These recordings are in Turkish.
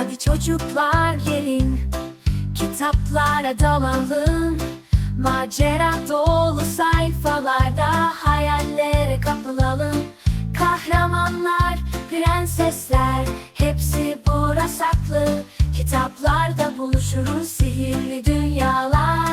Hadi çocuklar gelin Kitaplara dalalım. Macera dolu sayfalarda Hayallere kapılalım. Kahramanlar, prensesler Hepsi burada saklı. Kitaplarda buluşuruz Sihirli dünyalarda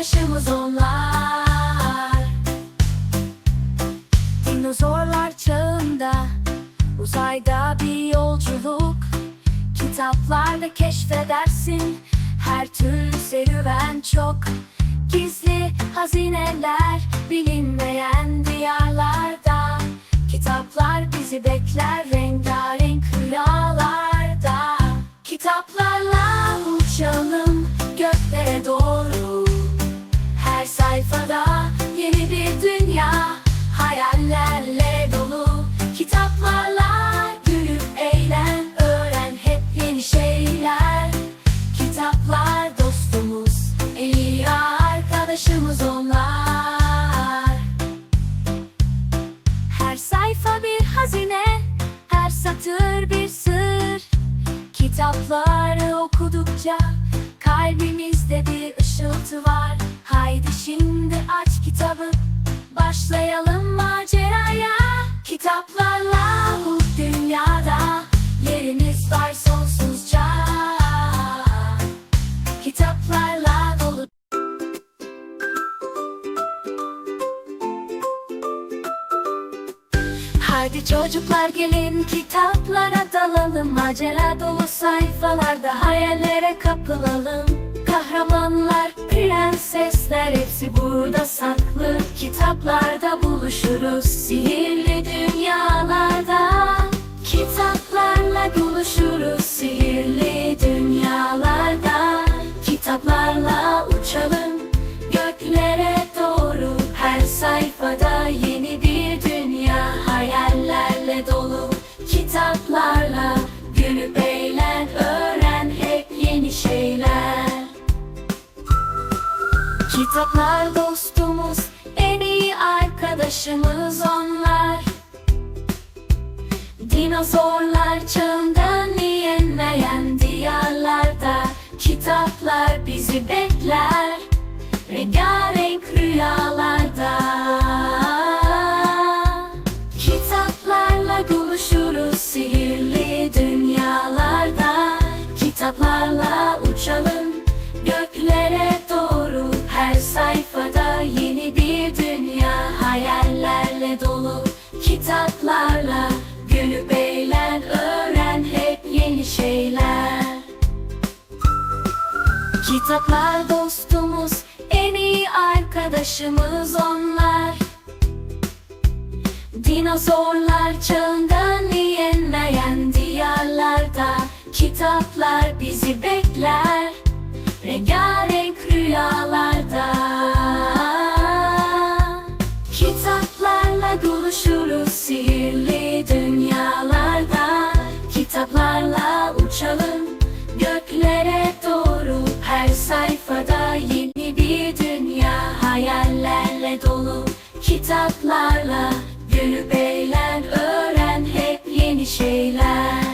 arkadaşımız onlar. Dinozorlar çağında Uzayda bir yolculuk. Kitaplarla keşfedersin Her türlü serüven çok. Gizli hazineler Bilinmeyen diyarlarda. Kitaplar bizi bekler Rengarenk rüyalarda. Kitaplarla uçalım Göklere doğru ışıltı var. Haydi şimdi aç kitabı. Başlayalım maceraya. Kitaplarla bu dünyada yerimiz var sonsuzca. Kitaplarla dolu. Hadi çocuklar gelin kitaplara dalalım. Macera dolu sayfalarda hayallere kapılalım Kahramanlar, prensesler hepsi burada saklı. Kitaplarda buluşuruz sihirli dünyalarda. Kitaplarla buluşuruz Kitaplar dostumuz, en iyi arkadaşımız onlar. Dinozorlar çağından yenmeyen diyarlarda Kitaplar bizi bekler. Rengarenk rüyalarda. Kitaplarla buluşuruz sihirli dünyalarda. Kitaplarla uçalım Kitaplar dostumuz, en iyi arkadaşımız onlar. Dinozorlar çağından yenmeyen diyarlarda Kitaplar bizi bekler. Rengarenk rüyalarda sayfada yeni bir dünya. Hayallerle dolu kitaplarla Gülüp eğlen, öğren hep yeni şeyler.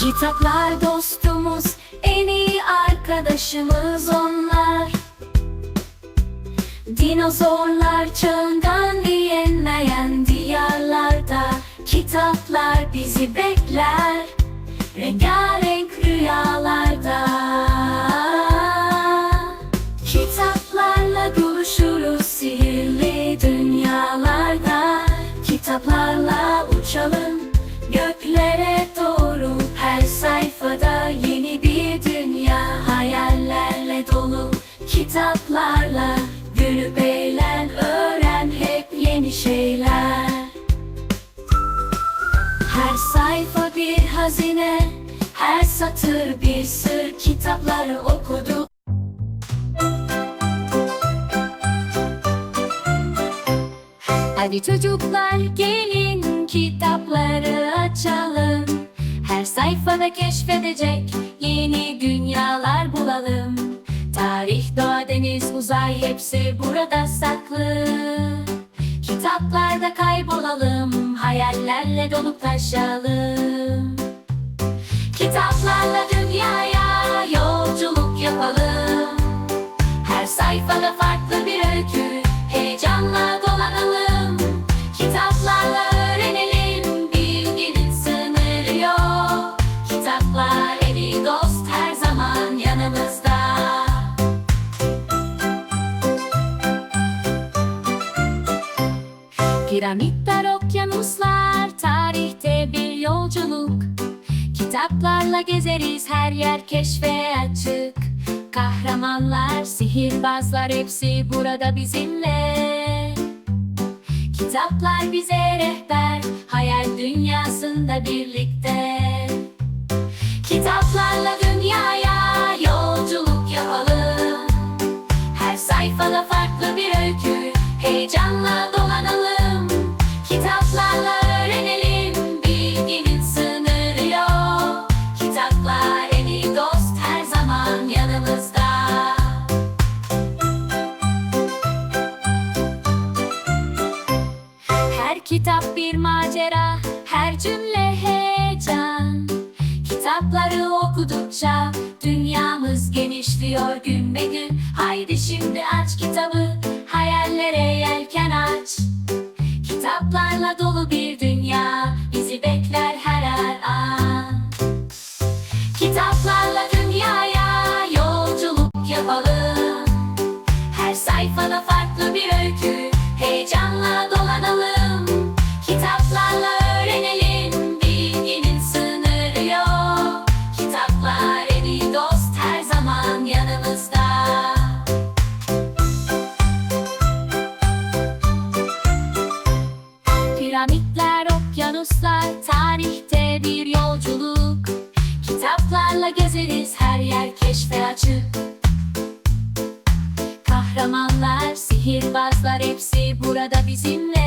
Kitaplar dostumuz, en iyi arkadaşımız onlar. Dinozorlar çağından yenmeyen diyarlarda Kitaplar bizi bekler Rengarenk rüyalarda. Kitaplarla buluşuruz sihirli dünyalarda. Kitaplarla uçalım göklere doğru. Her sayfada yeni bir dünya. Hayallerle dolu kitaplarla Gülüp hazine Her satır bir sır Kitapları okuduk Hadi çocuklar gelin kitapları açalım. Her sayfada keşfedecek yeni dünyalar bulalım. Tarih, doğa, deniz, uzay hepsi burada saklı. Kitaplarda kaybolalım, hayallerle dolup taşalım Kitaplarla dünyaya yolculuk yapalım. Her sayfada farklı bir öykü Heyecanla dolanalım. Kitaplarla öğrenelim Bilginin sınırı yok. Kitaplar evi dost her zaman yanımızda. Piramitler, okyanuslar, tarihte bir yolculuk Kitaplarla gezeriz her yer keşfe açık. Kahramanlar, sihirbazlar hepsi burada bizimle. Kitaplar bize rehber, hayal dünyasında birlikte. Kitaplarla dünyaya yolculuk yapalım. Her sayfada farklı bir öykü Heyecanla dolanalım bir macera Her cümle heyecan Kitapları okudukça dünyamız genişliyor gün be gün. Haydi şimdi aç kitabı, hayallere yelken aç. Kitaplarla dolu bir dünya bizi bekler her an. Kitaplarla dünyaya yolculuk yapalım. Her sayfada farklı bir öykü, heyecanla dolanalım. Kitaplarla öğrenelim, bilginin sınırı yok. Kitaplar en dost her zaman yanımızda. Piramitler, okyanuslar, tarihte bir yolculuk. Kitaplarla gezeriz her yer keşfe açık. Kahramanlar, sihirbazlar hepsi burada bizimle